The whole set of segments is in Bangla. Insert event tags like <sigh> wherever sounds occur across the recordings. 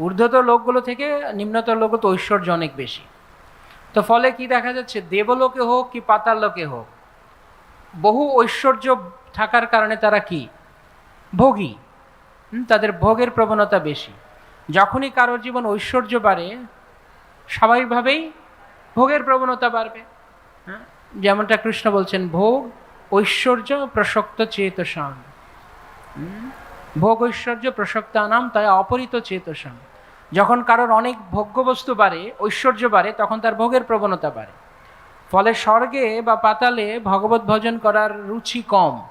ঊর্ধ্বতর লোকগুলো থেকে নিম্নতর লোক তো ঐশ্বর্য অনেক বেশি। তো ফলে কি দেখা যাচ্ছে? দেবলোকে হোক কি পাতাল লোকে হোক বহু ঐশ্বর্য থাকার কারণে তারা কি? ভোগী। তাদের ভোগের প্রবণতা বেশি। যখনই কারোর জীবন ঐশ্বর্য বাড়ে স্বাভাবিকভাবেই ভোগের প্রবণতা বাড়বে। হ্যাঁ যেমনটা কৃষ্ণ বলছেন ভোগ ঐশ্বর্য প্রসক্ত চেতসাম। হুম, ভোগ ঐশ্বর্য প্রসক্তানাম তাই অপরিত চেতসাম। যখন কারোর অনেক ভোগ্যবস্তু বাড়ে, ঐশ্বর্য বাড়ে, তখন তার ভোগের প্রবণতা বাড়ে। ফলে স্বর্গে বা পাতালে ভগবত ভজন করার রুচি কম।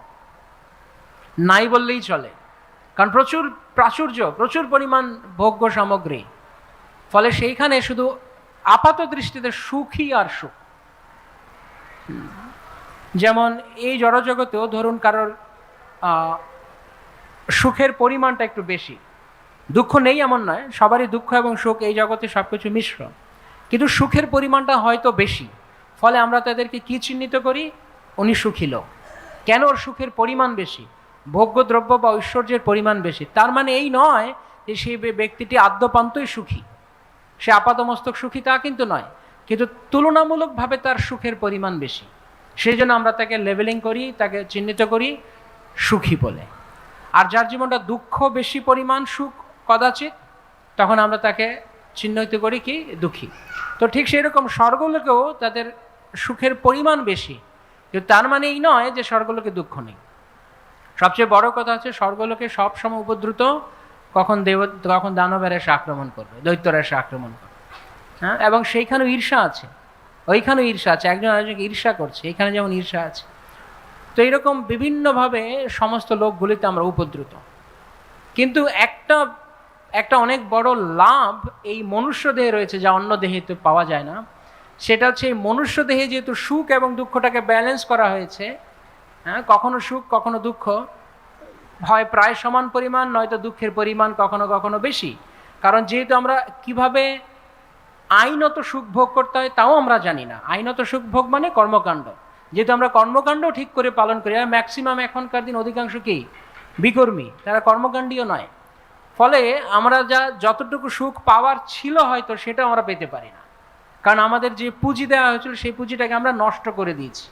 নাই বললেই চলে। কারণ প্রচুর প্রাচুর্য, প্রচুর পরিমাণ ভোগ্য সামগ্রী। ফলে সেইখানে শুধু আপাত দৃষ্টিতে সুখই আর সুখ। যেমন এই জড়জগতেও ধরুন কারোর সুখের পরিমাণটা একটু বেশি। দুঃখ নেই এমন নয়, সবারই দুঃখ এবং সুখ এই জগতে সব কিছু মিশ্র। কিন্তু সুখের পরিমাণটা হয়তো বেশি, ফলে আমরা তাদেরকে কি চিহ্নিত করি? উনি সুখী লোক। কেন ওর সুখের পরিমাণ বেশি? ভোগ্যদ্রব্য বা ঐশ্বর্যের পরিমাণ বেশি। তার মানে এই নয় যে সেই ব্যক্তিটি আদ্যপান্তই সুখী। সে আপাতমস্তক সুখী তা কিন্তু নয়, কিন্তু তুলনামূলকভাবে তার সুখের পরিমাণ বেশি। সেই জন্য আমরা তাকে লেভেলিং করি, তাকে চিহ্নিত করি সুখী বলে। আর যার জীবনটা দুঃখ বেশি পরিমাণ সুখ কদাচিৎ তখন আমরা তাকে চিহ্নিত করি কি দুঃখী। তো ঠিক সেই রকম স্বর্গলোকেও তাদের সুখের পরিমাণ বেশি। কিন্তু তার মানে এই নয় যে স্বর্গলোকে দুঃখ নেই। সবচেয়ে বড় কথা হচ্ছে স্বর্গলোকে সবসময় উপদ্রুত, কখন দেব, কখন দানবের এসে আক্রমণ করবে, দৈত্যরা এসে আক্রমণ করবে। হ্যাঁ? এবং সেইখানেও ঈর্ষা আছে। ওইখানেও ঈর্ষা আছে। একজন আরেকজনকে ঈর্ষা করছে। এখানে যেমন ঈর্ষা আছে। তো এইরকম বিভিন্নভাবে সমস্ত লোকগুলিতে আমরা উপদ্রুত। কিন্তু একটা একটা অনেক বড় লাভ এই মনুষ্য দেহে রয়েছে যা অন্য দেহে তো পাওয়া যায় না। সেটা হচ্ছে এই মনুষ্য দেহে যেহেতু সুখ এবং দুঃখটাকে ব্যালেন্স করা হয়েছে হ্যাঁ কখনো সুখ, কখনো দুঃখ হয় প্রায় সমান পরিমাণ, নয়তো দুঃখের পরিমাণ কখনো কখনো বেশি। কারণ যেহেতু আমরা কীভাবে আইনত সুখ ভোগ করতে হয় তাও আমরা জানি না। আইনত সুখ ভোগ মানে কর্মকাণ্ড। যেহেতু আমরা কর্মকাণ্ড ঠিক করে পালন করি, আর ম্যাক্সিমাম এখনকার দিন অধিকাংশ কি? বিকর্মী। তারা কর্মকাণ্ডীয় নয়। ফলে আমরা যা যতটুকু সুখ পাওয়ার ছিল হয়তো সেটা আমরা পেতে পারি না। কারণ আমাদের যে পুঁজি দেওয়া হয়েছিল সেই পুঁজিটাকে আমরা নষ্ট করে দিয়েছি।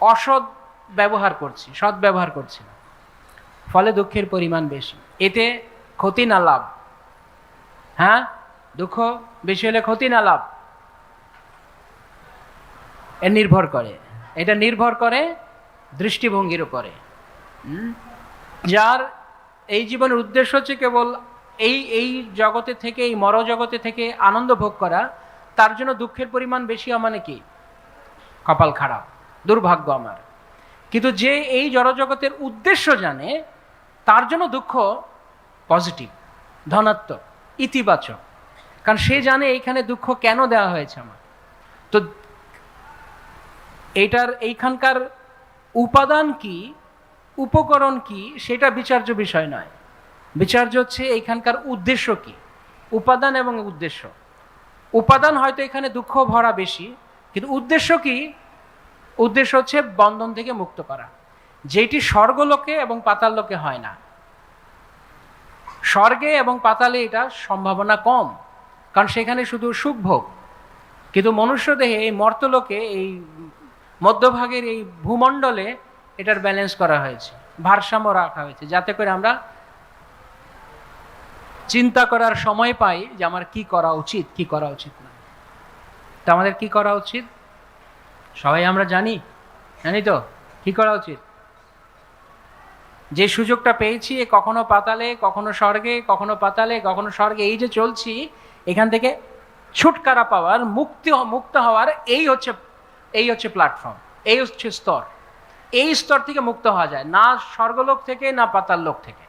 অসৎ ব্যবহার করছি, সৎ ব্যবহার করছি না। ফলে দুঃখের পরিমাণ বেশি। এতে ক্ষতি না লাভ। হ্যাঁ? দুঃখ বেশি হলে ক্ষতি না লাভ। এর নির্ভর করে। এটা নির্ভর করে দৃষ্টিভঙ্গির উপরে। যার এই জীবনের উদ্দেশ্য হচ্ছে কেবল এই এই জগতে থেকে, এই মর জগতে থেকে আনন্দ ভোগ করা। তার জন্য দুঃখের পরিমাণ বেশি হওয়া মানে কি? কপাল খারাপ, দুর্ভাগ্য আমার। কিন্তু যে এই জড়জগতের উদ্দেশ্য জানে, তার জন্য দুঃখ পজিটিভ ধনাত্মক, ইতিবাচক। কারণ সে জানে এইখানে দুঃখ কেন দেওয়া হয়েছে আমার। তো এইটার, এইখানকার উপাদান কি? উপকরণ কি? সেটা বিচার্য বিষয় নয়। বিচার্য হচ্ছে এইখানকার উদ্দেশ্য কি? উপাদান এবং উদ্দেশ্য। উপাদান হয়তো এখানে দুঃখ ভরা বেশি, কিন্তু উদ্দেশ্য কি? উদ্দেশ্য হচ্ছে বন্ধন থেকে মুক্ত করা। যেটি স্বর্গলোকে এবং পাতাল লোকে হয় না। স্বর্গে এবং পাতালে এটা সম্ভাবনা কম, কারণ সেখানে শুধু সুখ ভোগ কিন্তু মনুষ্য দেহে এই মর্তলোকে, এই মধ্যভাগের এই ভূমণ্ডলে এটার ব্যালেন্স করা হয়েছে, ভারসাম্য রাখা হয়েছে, যাতে করে আমরা চিন্তা করার সময় পাই যে আমার কি করা উচিত, কি করা উচিত না। তো আমাদের কি করা উচিত? সবাই আমরা জানি জানি তো, কি করা উচিত? যে সুযোগটা পেয়েছি কখনো পাতালে, কখনো স্বর্গে, কখনো পাতালে, কখনো স্বর্গে, এই যে চলছি, এখান থেকে ছুটকারা পাওয়ার, মুক্তি মুক্ত হওয়ার, এই হচ্ছে এই হচ্ছে প্ল্যাটফর্ম এই হচ্ছে স্তর। এই স্তর থেকে মুক্ত হওয়া যায়, না স্বর্গলোক থেকে, না পাতাল লোক থেকে।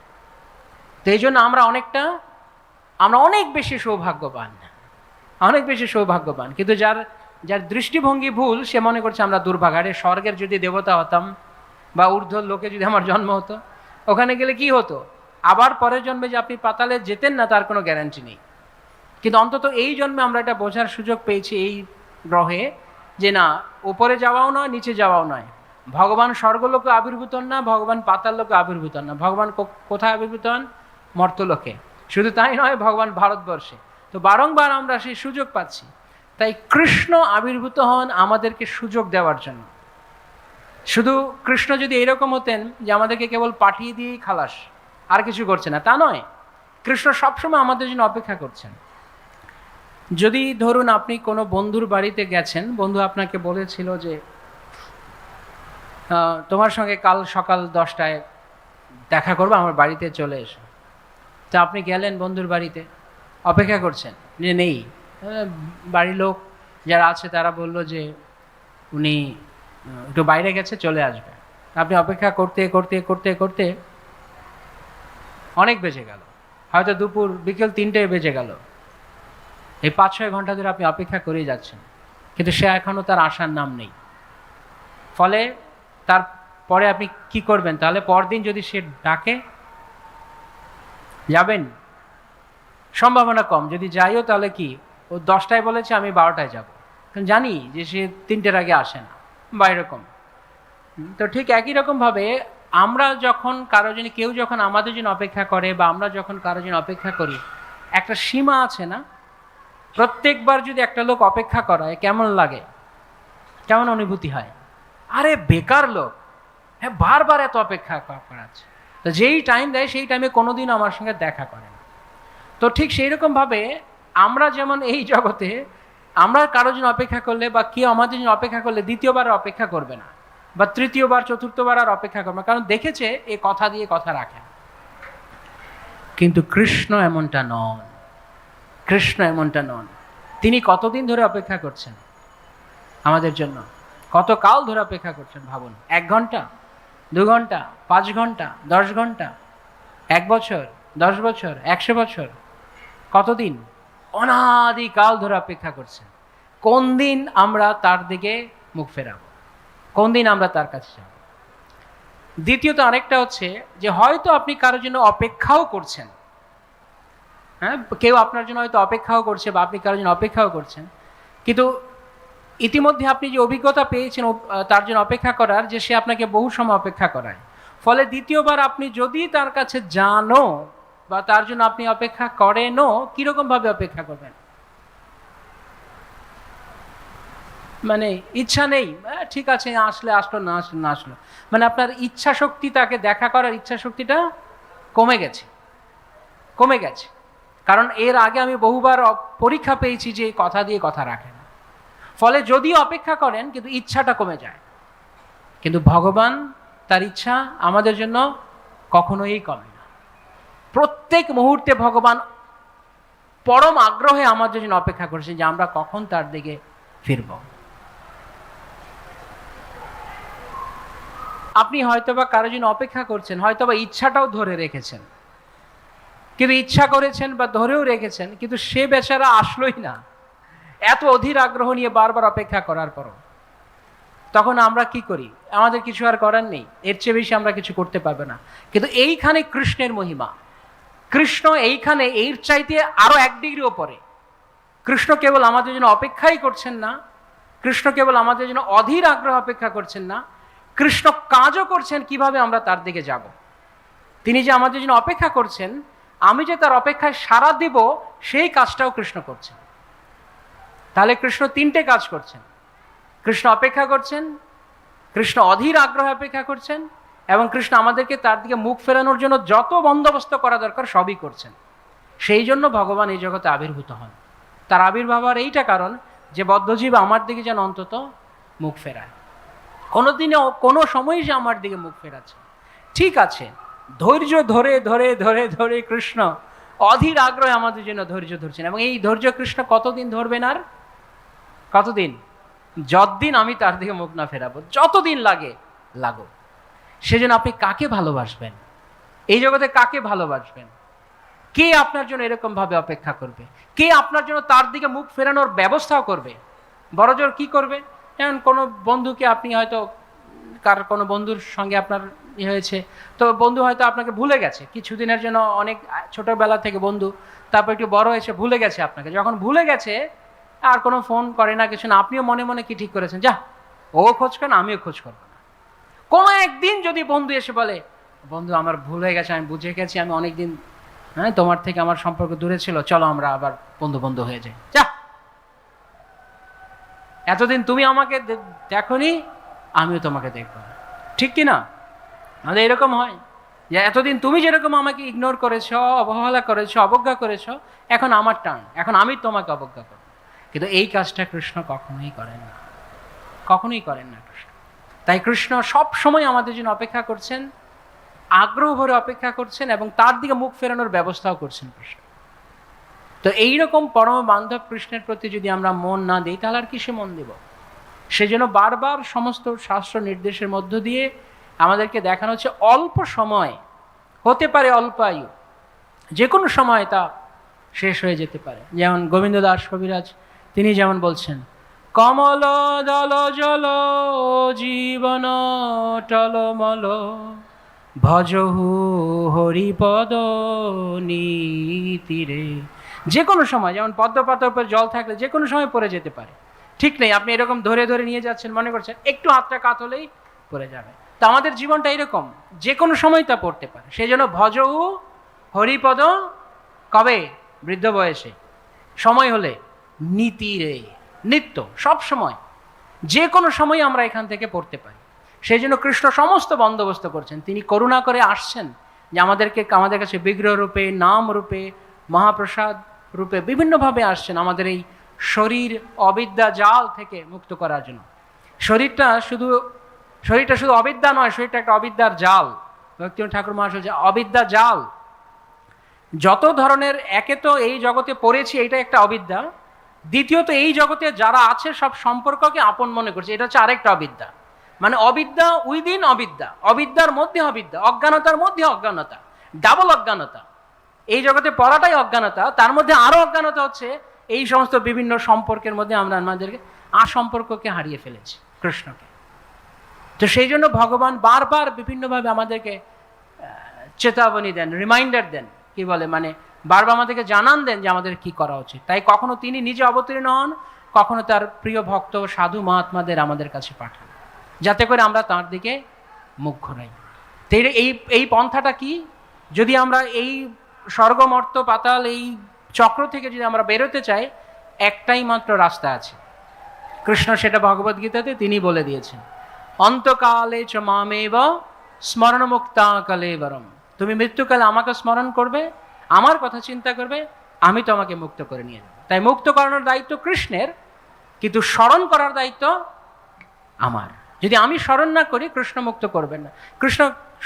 তো এই জন্য আমরা অনেকটা, আমরা অনেক বেশি সৌভাগ্যবান। অনেক বেশি সৌভাগ্যবান। কিন্তু যার যার দৃষ্টিভঙ্গি ভুল, সে মনে করছে আমরা দুর্ভাগ্য আরে স্বর্গের যদি দেবতা হতাম বা ঊর্ধ্ব লোকে যদি আমার জন্ম হতো, ওখানে গেলে কি হতো? আবার পরের জন্মে যে আপনি পাতালে যেতেন না, তার কোনো গ্যারান্টি নেই। কিন্তু অন্তত এই জন্মে আমরা এটা বোঝার সুযোগ পেয়েছি এই গ্রহে যে না, উপরে যাওয়াও নয়, নিচে যাওয়াও নয়। ভগবান স্বর্গলোকে আবির্ভূত না, ভগবান পাতাল লোকে আবির্ভূত না। ভগবান কোথায় আবির্ভূত হন? মর্তলোকে। শুধু তাই নয়, ভগবান ভারতবর্ষে। তো বারংবার আমরা সেই সুযোগ পাচ্ছি। তাই কৃষ্ণ আবির্ভূত হন আমাদেরকে সুযোগ দেওয়ার জন্য। শুধু কৃষ্ণ যদি এরকম হতেন যে আমাদেরকে কেবল পাঠিয়ে দিয়েই খালাস, আর কিছু করছে না, তা নয়। কৃষ্ণ সবসময় আমাদের জন্য অপেক্ষা করছেন। যদি ধরুন আপনি কোনো বন্ধুর বাড়িতে গেছেন, বন্ধু আপনাকে বলেছিল যে তোমার সঙ্গে কাল সকাল দশটায় দেখা করব, আমার বাড়িতে চলে এসো। তা আপনি গেলেন বন্ধুর বাড়িতে, অপেক্ষা করছেন, যে নেই। বাড়ির লোক যারা আছে, তারা বলল যে উনি একটু বাইরে গেছে, চলে আসবে। আপনি অপেক্ষা করতে করতে করতে করতে অনেক বেজে গেল। হয়তো দুপুর, বিকেল তিনটে বেজে গেল। এই পাঁচ ছয় ঘণ্টা ধরে আপনি অপেক্ষা করেই যাচ্ছেন। কিন্তু সে এখনও তার আসার নাম নেই। ফলে তার পরে আপনি কি করবেন? তাহলে পরদিন যদি সে ডাকে, যাবেন? সম্ভাবনা কম। যদি যাইও তাহলে কি? ও দশটায় বলেছে, আমি বারোটায় যাব। কারণ জানি যে সে তিনটের আগে আসে না, বা এরকম। তো ঠিক একই রকমভাবে আমরা যখন কারও জন্য, কেউ যখন আমাদের জন্য অপেক্ষা করে, বা আমরা যখন কারও জন্য অপেক্ষা করি, একটা সীমা আছে না? প্রত্যেকবার যদি একটা লোক অপেক্ষা করায়, কেমন লাগে? কেমন অনুভূতি হয়? আরে বেকার লোক। হ্যাঁ বারবার এত অপেক্ষা করাচ্ছে। তো যেই টাইম দেয়, সেই টাইমে কোনোদিন আমার সঙ্গে দেখা করে না। তো ঠিক সেই রকমভাবে আমরা যেমন এই জগতে, আমরা কারোর জন্য অপেক্ষা করলে বা কেউ আমাদের জন্য অপেক্ষা করলে দ্বিতীয়বার অপেক্ষা করবে না। বা তৃতীয়বার, চতুর্থবার আর অপেক্ষা করবে কারণ দেখেছে, এ কথা দিয়ে কথা রাখে কিন্তু কৃষ্ণ এমনটা নন। কৃষ্ণ এমনটা নন। তিনি কতদিন ধরে অপেক্ষা করছেন আমাদের জন্য? কত কাল ধরে অপেক্ষা করছেন ভাবুন। এক ঘণ্টা? দু ঘণ্টা? পাঁচ ঘণ্টা? দশ ঘণ্টা? এক বছর? দশ বছর? একশো বছর? কতদিন? অনাদিকাল ধরে অপেক্ষা করছেন। কোন দিন আমরা তার দিকে মুখ ফেরাবো? কোন দিন আমরা তার কাছে যাব? দ্বিতীয়ত আরেকটা হচ্ছে যে হয়তো আপনি কারোর জন্য অপেক্ষাও করছেন। হ্যাঁ? কেউ আপনার জন্য হয়তো অপেক্ষাও করছে বা আপনি কারোর জন্য অপেক্ষাও করছেন। কিন্তু ইতিমধ্যে আপনি যে অভিজ্ঞতা পেয়েছেন তার জন্য অপেক্ষা করার যে সে আপনাকে বহু সময় অপেক্ষা করায়। ফলে দ্বিতীয়বার আপনি যদি তার কাছে জানো বা তার জন্য আপনি অপেক্ষা করেনও, কীরকমভাবে অপেক্ষা করবেন? মানে ইচ্ছা নেই ঠিক আছে, আসলে আসলো, না আসলো না আসলো। মানে আপনার ইচ্ছা শক্তি তাকে দেখা করার ইচ্ছা শক্তিটা কমে গেছে। কমে গেছে। কারণ এর আগে আমি বহুবার পরীক্ষা পেয়েছি যে কথা দিয়ে কথা রাখে। ফলে যদিও অপেক্ষা করেন, কিন্তু ইচ্ছাটা কমে যায়। কিন্তু ভগবান তার ইচ্ছা আমাদের জন্য কখনোই কমে না। প্রত্যেক মুহূর্তে ভগবান পরম আগ্রহে আমাদের জন্য অপেক্ষা করছে যে আমরা কখন তার দিকে ফিরব। আপনি হয়তোবা কারও জন্য অপেক্ষা করছেন, হয়তোবা ইচ্ছাটাও ধরে রেখেছেন। কিন্তু ইচ্ছা করেছেন বা ধরেও রেখেছেন, কিন্তু সে বেচারা আসলোই না। এত অধীর আগ্রহ নিয়ে বারবার অপেক্ষা করার পরও। তখন আমরা কি করি? আমাদের কিছু আর করার নেই। এর চেয়ে বেশি আমরা কিছু করতে পারব না। কিন্তু এইখানে কৃষ্ণের মহিমা। কৃষ্ণ এইখানে এর চাইতে আরও এক ডিগ্রি ওপরে। কৃষ্ণ কেবল আমাদের জন্য অপেক্ষাই করছেন না। কৃষ্ণ কেবল আমাদের জন্য অধীর আগ্রহ অপেক্ষা করছেন না। কৃষ্ণ কাজও করছেন কীভাবে আমরা তার দিকে যাব। তিনি যে আমাদের জন্য অপেক্ষা করছেন, আমি যে তার অপেক্ষায় সাড়া দিব, সেই কাজটাও কৃষ্ণ করছেন। তাহলে কৃষ্ণ তিনটে কাজ করছেন। কৃষ্ণ অপেক্ষা করছেন, কৃষ্ণ অধীর আগ্রহে অপেক্ষা করছেন, এবং কৃষ্ণ আমাদেরকে তার দিকে মুখ ফেরানোর জন্য যত বন্দোবস্ত করা দরকার সবই করছেন। সেই জন্য ভগবান এই জগতে আবির্ভূত হন। তার আবির্ভাব হওয়ার এইটা কারণ যে বদ্ধজীব আমার দিকে যেন অন্তত মুখ ফেরায়। কোনোদিনে ও- কোনো সময়ই যে আমার দিকে মুখ ফেরাচ্ছে ঠিক আছে, ধৈর্য ধরে ধরে ধরে ধরে কৃষ্ণ অধীর আগ্রহে আমাদের জন্য ধৈর্য ধরছেন, এবং এই ধৈর্য কৃষ্ণ কতদিন ধরবেন আর? কতদিন? যতদিন আমি তার দিকে মুখ না ফেরাবো, যতদিন লাগে, লাগো। সেজন্য আপনি কাকে ভালোবাসবেন? এই জগতে কাকে ভালোবাসবেন? কে আপনার জন্য এরকম ভাবে অপেক্ষা করবে? কে আপনার জন্য তার দিকে মুখ ফেরানোর ব্যবস্থাও করবে? বড়জোর কি করবে? যেমন কোনো বন্ধুকে আপনি হয়তো, কার কোনো বন্ধুর সঙ্গে আপনার ই হয়েছে, তো বন্ধু হয়তো আপনাকে ভুলে গেছে। কিছুদিনের জন্য অনেক ছোটবেলা থেকে বন্ধু, তারপর একটু বড় হয়েছে, ভুলে গেছে আপনাকে। যখন ভুলে গেছে আর কোনো ফোন করে না, কিছু না। আপনিও মনে মনে কি ঠিক করেছেন? যা, ও খোঁজ করে না আমিও খোঁজ করব না। কোনো একদিন যদি বন্ধু এসে বলে, বন্ধু, আমার ভুল হয়ে গেছে, আমি বুঝে গেছি, আমি অনেকদিন হ্যাঁ তোমার থেকে আমার সম্পর্ক দূরে ছিল, চলো আমরা আবার বন্ধু বন্ধু হয়ে যাই। যা। এতদিন তুমি আমাকে দেখোনি, আমিও তোমাকে দেখব না। ঠিক কি না? আমাদের এরকম হয়। যে এতদিন তুমি যেরকম আমাকে ইগনোর করেছ, অবহেলা করেছ, অবজ্ঞা করেছ, এখন আমার টার্ন এখন আমি তোমাকে অবজ্ঞা করব। কিন্তু এই কাজটা কৃষ্ণ কখনোই করেন না। কখনোই করেন না কৃষ্ণ। তাই কৃষ্ণ সব সময় আমাদের জন্য অপেক্ষা করছেন, আগ্রহ ভরে অপেক্ষা করছেন এবং তার দিকে মুখ ফেরানোর ব্যবস্থাও করছেন কৃষ্ণ। তো এইরকম পরম বান্ধব কৃষ্ণের প্রতি যদি আমরা মন না দিই, তাহলে আর কিসে মন দেব? সেজন্য বারবার সমস্ত শাস্ত্র নির্দেশের মধ্য দিয়ে আমাদেরকে দেখানো হচ্ছে, অল্প সময়, হতে পারে অল্প আয়ু যে কোনো সময় তা শেষ হয়ে যেতে পারে। যেমন গোবিন্দ দাস কবিরাজ তিনি যেমন বলছেন, কমল দল জল, জীবন টলমল ভজহু, হরিপদ নীতিরে যে কোনো সময়, যেমন পদ্ম পাতার উপর জল থাকলে যে কোনো সময় পড়ে যেতে পারে। ঠিক নেই, আপনি এরকম ধরে ধরে নিয়ে যাচ্ছেন, মনে করছেন, একটু হাতটা কাত হলেই পড়ে যাবে। তা আমাদের জীবনটা এরকম, যে কোনো সময় তা পড়তে পারে। সেই জন্য ভজহু, হরিপদ, কবে? বৃদ্ধ বয়সে। সময় হলে। নীতিরে নিত্য, সব সময়। যে কোনো সময় আমরা এখান থেকে পড়তে পারি। সেই জন্য কৃষ্ণ সমস্ত বন্দোবস্ত করছেন। তিনি করুণা করে আসছেন যে আমাদেরকে, আমাদের কাছে বিগ্রহ রূপে, নাম রূপে, মহাপ্রসাদ রূপে বিভিন্নভাবে আসছেন আমাদের এই শরীর অবিদ্যা জাল থেকে মুক্ত করার জন্য। শরীরটা শুধু শরীরটা শুধু অবিদ্যা নয়, শরীরটা একটা অবিদ্যার জাল। ভক্তিনাথ ঠাকুর মহাশয় অবিদ্যা জাল। যত ধরনের, একে তো এই জগতে পড়েছি এটা একটা অবিদ্যা। দ্বিতীয়ত, এই জগতে যারা আছে, সব সম্পর্ককে আপন মনে করছে। এটা হচ্ছে আরেকটা অবিদ্যা। মানে অবিদ্যা উইদিন অবিদ্যা। অবিদ্যার মধ্যে অবিদ্যা, অজ্ঞানতার মধ্যে অজ্ঞানতা, ডাবল অজ্ঞানতা। এই জগতে পড়াটাই অজ্ঞানতা, তার মধ্যে আরও অজ্ঞানতা হচ্ছে, এই সমস্ত বিভিন্ন সম্পর্কের মধ্যে আমরা আমাদেরকে আসম্পর্ককে হারিয়ে ফেলেছি, কৃষ্ণকে। তো সেই জন্য ভগবান বারবার বিভিন্নভাবে আমাদেরকে চেতাবনী দেন রিমাইন্ডার দেন, কি বলে মানে বারবার আমাদেরকে জানান দেন যে আমাদের কি করা উচিত। তাই কখনো তিনি নিজে অবতীর্ণ হন, কখনো তার প্রিয় ভক্ত সাধু মহাত্মাদের আমাদের কাছে পাঠান। যাতে করে আমরা তার দিকে মুখ ঘোরাই তো এই- এই পন্থাটা কি? যদি আমরা এই স্বর্গমর্ত পাতাল, এই চক্র থেকে যদি আমরা বেরোতে চাই, একটাই মাত্র রাস্তা আছে। কৃষ্ণ সেটা ভগবদ্গীতাতে তিনি বলে দিয়েছেন, অন্তকালে চ মামেব স্মরণমুক্তা কালেবরম তুমি মৃত্যুকালে আমাকে স্মরণ করবে আমার কথা চিন্তা করবে, আমি তোমাকে মুক্ত করে নিয়ে যাব। তাই মুক্ত করানোর দায়িত্ব কৃষ্ণের, কিন্তু স্মরণ করার দায়িত্ব আমার। যদি আমি স্মরণ না করি, কৃষ্ণ মুক্ত করবেন না। কৃষ্ণ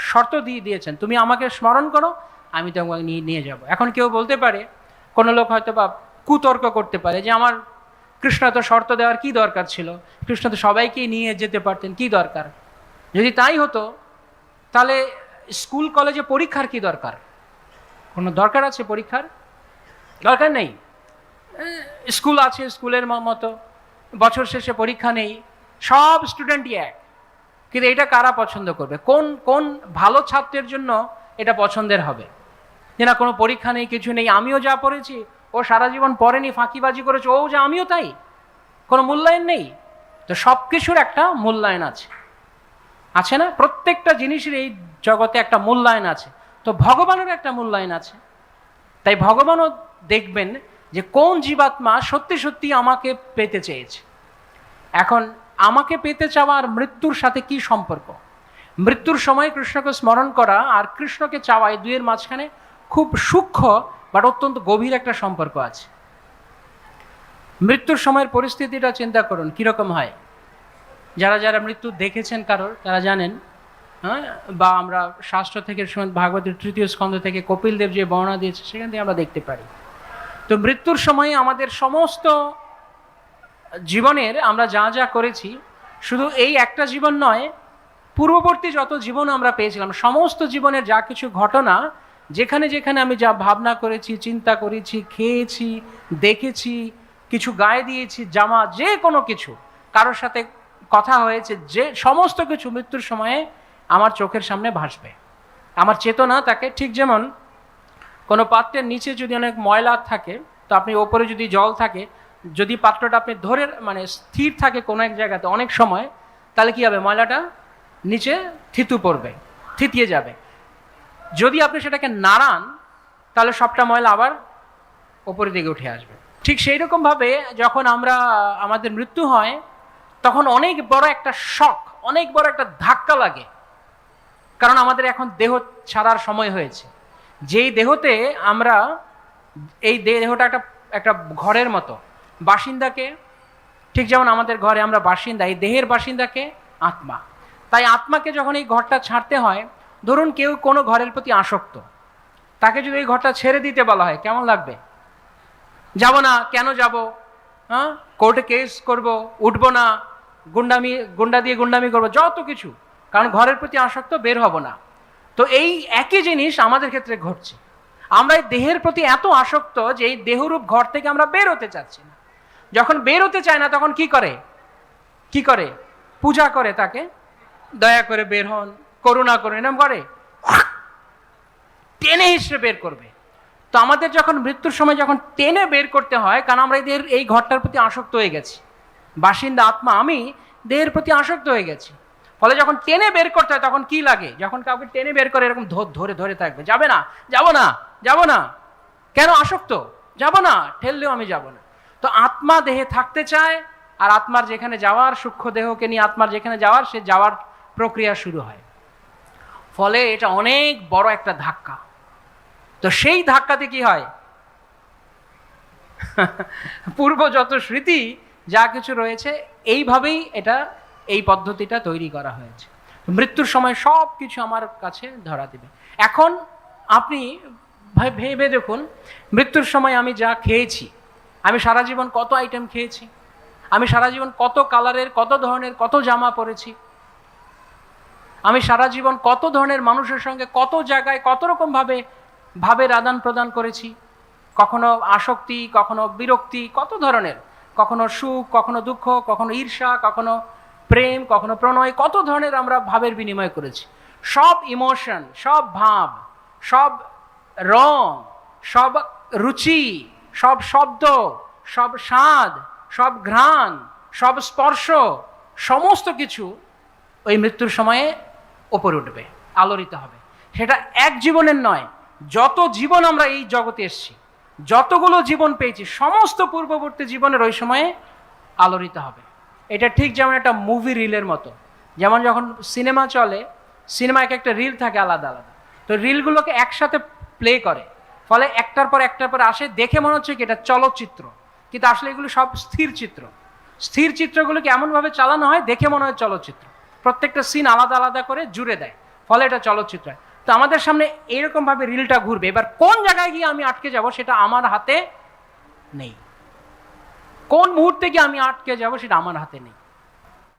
শর্ত দিয়ে দিয়েছেন, তুমি আমাকে স্মরণ করো, আমি তোমাকে নিয়ে নিয়ে যাব। এখন কেউ বলতে পারে, কোনো লোক হয়তো বা কুতর্ক করতে পারে যে, আমার কৃষ্ণ তো শর্ত দেওয়ার কি দরকার ছিল? কৃষ্ণ তো সবাইকেই নিয়ে যেতে পারতেন, কি দরকার? যদি তাই হতো, তাহলে স্কুল, কলেজে পরীক্ষার কি দরকার? কোনো দরকার আছে পরীক্ষার? দরকার নেই? স্কুল আছে স্কুলের মতো, বছর শেষে পরীক্ষা নেই, সব স্টুডেন্টই এক। কিন্তু এটা কারা পছন্দ করবে? কোন কোন ভালো ছাত্রের জন্য এটা পছন্দের হবে? যে না, কোনো পরীক্ষা নেই, কিছু নেই, আমিও যা পড়েছি, ও সারা জীবন পড়েনি, ফাঁকিবাজি করেছে, ও যা আমিও তাই। কোনো মূল্যায়ন নেই? তো সব কিছুর একটা মূল্যায়ন আছে। আছে না? প্রত্যেকটা জিনিসের এই জগতে একটা মূল্যায়ন আছে। তো ভগবানের একটা মূল্যায়ন আছে। তাই ভগবানও দেখবেন যে কোন জীবাত্মা সত্যি সত্যি আমাকে পেতে চেয়েছে। এখন আমাকে পেতে চাওয়া আর মৃত্যুর সাথে কি সম্পর্ক? মৃত্যুর সময় কৃষ্ণকে স্মরণ করা আর কৃষ্ণকে চাওয়া এই দুইয়ের মাঝখানে খুব সূক্ষ্ম বাট অত্যন্ত গভীর একটা সম্পর্ক আছে। মৃত্যুর সময়ের পরিস্থিতিটা চিন্তা করুন, কীরকম হয়? যারা যারা মৃত্যু দেখেছেন কারোর, তারা জানেন হ্যাঁ? বা আমরা শাস্ত্র থেকে ভাগবতের তৃতীয় স্কন্ধ থেকে কপিল দেব যে বর্ণনা দিয়েছে, সেখান থেকে আমরা দেখতে পারি। তো মৃত্যুর সময়ে আমাদের সমস্ত জীবনের আমরা যা যা করেছি, শুধু এই একটা জীবন নয়, পূর্ববর্তী যত জীবন আমরা পেয়েছিলাম, সমস্ত জীবনের যা কিছু ঘটনা, যেখানে যেখানে আমি যা ভাবনা করেছি, চিন্তা করেছি, খেয়েছি, দেখেছি, কিছু গায়ে দিয়েছি, জামা, যে কোনো কিছু, কারোর সাথে কথা হয়েছে, যে সমস্ত কিছু মৃত্যুর সময়ে আমার চোখের সামনে ভাসবে। আমার চেতনা তাকে ঠিক যেমন কোনো পাত্রের নিচে যদি অনেক ময়লা থাকে, তো আপনি ওপরে যদি জল থাকে, যদি পাত্রটা আপনি ধরে মানে স্থির থাকে কোনো এক জায়গাতে অনেক সময়, তাহলে কি হবে? ময়লাটা নিচে থিতু পড়বে, থিতিয়ে যাবে। যদি আপনি সেটাকে নাড়ান, তাহলে সবটা ময়লা আবার ওপরের দিকে উঠে আসবে। ঠিক সেই রকমভাবে যখন আমরা, আমাদের মৃত্যু হয়, তখন অনেক বড় একটা শখ অনেক বড় একটা ধাক্কা লাগে। কারণ আমাদের এখন দেহ ছাড়ার সময় হয়েছে। যেই দেহতে আমরা, এই দেহটা একটা একটা ঘরের মতো। বাসিন্দাকে, ঠিক যেমন আমাদের ঘরে আমরা বাসিন্দা, এই দেহের বাসিন্দাকে আত্মা। তাই আত্মাকে যখন এই ঘরটা ছাড়তে হয়, ধরুন কেউ কোনো ঘরের প্রতি আসক্ত, তাকে যদি এই ঘরটা ছেড়ে দিতে বলা হয়, কেমন লাগবে? যাব না, কেন যাব? হ্যাঁ? কোর্টে কেস করব, উঠবো না, গুন্ডামি, গুন্ডা দিয়ে গুন্ডামি করব, যত কিছু। কারণ ঘরের প্রতি আসক্ত বের হব না। তো এই একই জিনিস আমাদের ক্ষেত্রে ঘটছে। আমরা এই দেহের প্রতি এত আসক্ত যে এই দেহরূপ ঘর থেকে আমরা বের হতে চাচ্ছি না। যখন বের হতে চায় না, তখন কি করে? কি করে? পূজা করে তাকে। দয়া করে বের হন, করুণা করে এরম করে। টেনে হিসেবে বের করবে। তো আমাদের যখন মৃত্যুর সময় যখন টেনে বের করতে হয়, কারণ আমরা এদের, এই ঘরটার প্রতি আসক্ত হয়ে গেছি। বাসিন্দা আত্মা, আমি দেহের প্রতি আসক্ত হয়ে গেছি। ফলে যখন টেনে বের করতে হয়, তখন কি লাগে? যখন কাউকে টেনে বের করে এরকম ধরে ধরে থাকবে, যাবে না, যাব না যাব না। কেন আসক্ত? যাব না, ঠেললেও আমি যাব না। তো আত্মা দেহে থাকতে চায়, আর আত্মার যেখানে যাওয়ার সূক্ষ্ম দেহকে নিয়ে আত্মার যেখানে যাওয়ার, সে যাওয়ার প্রক্রিয়া শুরু হয়। ফলে এটা অনেক বড় একটা ধাক্কা। তো সেই ধাক্কাতে কি হয়? <laughs> পূর্ব যত স্মৃতি, যা কিছু রয়েছে, এইভাবেই এটা এই পদ্ধতিটা তৈরি করা হয়েছে। মৃত্যুর সময় সব কিছু আমার কাছে ধরা দেবে। এখন আপনি ভেবে দেখুন, মৃত্যুর সময় আমি যা খেয়েছি, আমি সারা জীবন কত আইটেম খেয়েছি, আমি সারা জীবন কত কালারের কত ধরনের, কত জামা পরেছি, আমি সারা জীবন কত ধরনের মানুষের সঙ্গে কত জায়গায় কত রকমভাবে ভাবের আদান প্রদান করেছি, কখনো আসক্তি, কখনো বিরক্তি, কত ধরনের, কখনো সুখ, কখনো দুঃখ, কখনো ঈর্ষা, কখনো প্রেম, কখনো প্রণয়, কত ধরনের আমরা ভাবের বিনিময় করেছি। সব ইমোশন সব ভাব, সব রং, সব রুচি, সব শব্দ, সব স্বাদ, সব ঘ্রাণ, সব স্পর্শ, সমস্ত কিছু ওই মৃত্যুর সময়ে ওপরে উঠবে, আলোড়িত হবে। সেটা এক জীবনের নয়, যত জীবন আমরা এই জগতে এসেছি, যতগুলো জীবন পেয়েছি, সমস্ত পূর্ববর্তী জীবনের ওই সময়ে আলোড়িত হবে। এটা ঠিক যেমন একটা মুভি রিলের মতো। যেমন যখন সিনেমা চলে সিনেমা এক একটা রিল থাকে আলাদা আলাদা। তো রিলগুলোকে একসাথে প্লে করে। ফলে একটার পর একটার পর আসে, দেখে মনে হচ্ছে কি এটা চলচ্চিত্র। কিন্তু আসলে এগুলো সব স্থির চিত্র। স্থির চিত্রগুলোকে এমনভাবে চালানো হয়, দেখে মনে হয় চলচ্চিত্র। প্রত্যেকটা সিন আলাদা আলাদা করে জুড়ে দেয়। ফলে এটা চলচ্চিত্র হয়। তো আমাদের সামনে এইরকমভাবে রিলটা ঘুরবে। এবার কোন জায়গায় গিয়ে আমি আটকে যাব সেটা আমার হাতে নেই। কোন মুহূর্তে গিয়ে আমি আটকে যাব সেটা আমার হাতে নেই।